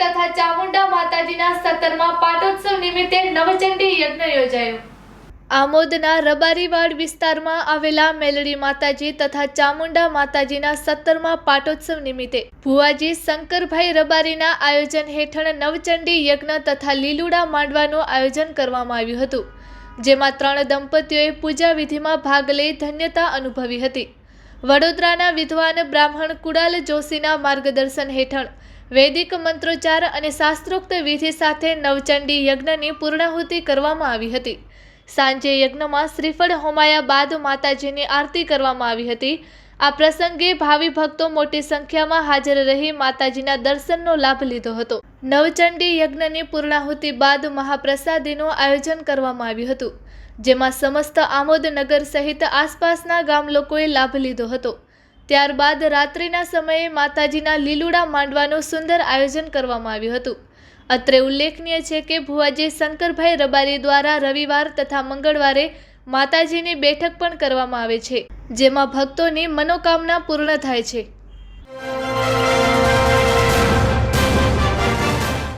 તથા ચામુંડા માતાજીના સત્તરમાં પાટોત્સવ નિમિત્તે નવચંડી યજ્ઞ યોજાયો. આમોદના રબારીવાડ વિસ્તારમાં આવેલા મેલડી માતાજી તથા ચામુંડા માતાજીના સત્તરમાં પાટોત્સવ નિમિત્તે ભુવાજી શંકરભાઈ રબારીના આયોજન હેઠળ નવચંડી યજ્ઞ તથા લીલુડા માંડવાનું આયોજન કરવામાં આવ્યું હતું, જેમાં ત્રણ દંપતીઓએ પૂજા વિધિમાં ભાગ લઈ ધન્યતા અનુભવી હતી. વડોદરાના વિદ્વાન બ્રાહ્મણ કુડાલ જોશીના માર્ગદર્શન હેઠળ વૈદિક મંત્રોચ્ચાર અને શાસ્ત્રોક્ત વિધિ સાથે નવચંડી યજ્ઞની પૂર્ણાહુતિ કરવામાં આવી હતી. સાંજે યજ્ઞમાં શ્રીફળ હોમાયા બાદ માતાજીની આરતી કરવામાં આવી હતી. આ પ્રસંગે ભાવિ ભક્તો મોટી સંખ્યામાં હાજર રહી માતાજીના દર્શનનો લાભ લીધો હતો. નવચંડી યજ્ઞની પૂર્ણાહુતિ બાદ મહાપ્રસાદીનું આયોજન કરવામાં આવ્યું હતું, જેમાં સમસ્ત આમોદનગર સહિત આસપાસના ગામ લોકોએ લાભ લીધો હતો. ત્યારબાદ રાત્રિના સમયે માતાજીના લીલુડા માંડવાનું સુંદર આયોજન કરવામાં આવ્યું હતું. અત્રે ઉલ્લેખનીય છે કે ભુવાજી શંકરભાઈ રબારી દ્વારા રવિવાર તથા મંગળવારે માતાજીની બેઠક પણ કરવામાં આવે છે, જેમાં ભક્તોની મનોકામના પૂર્ણ થાય છે.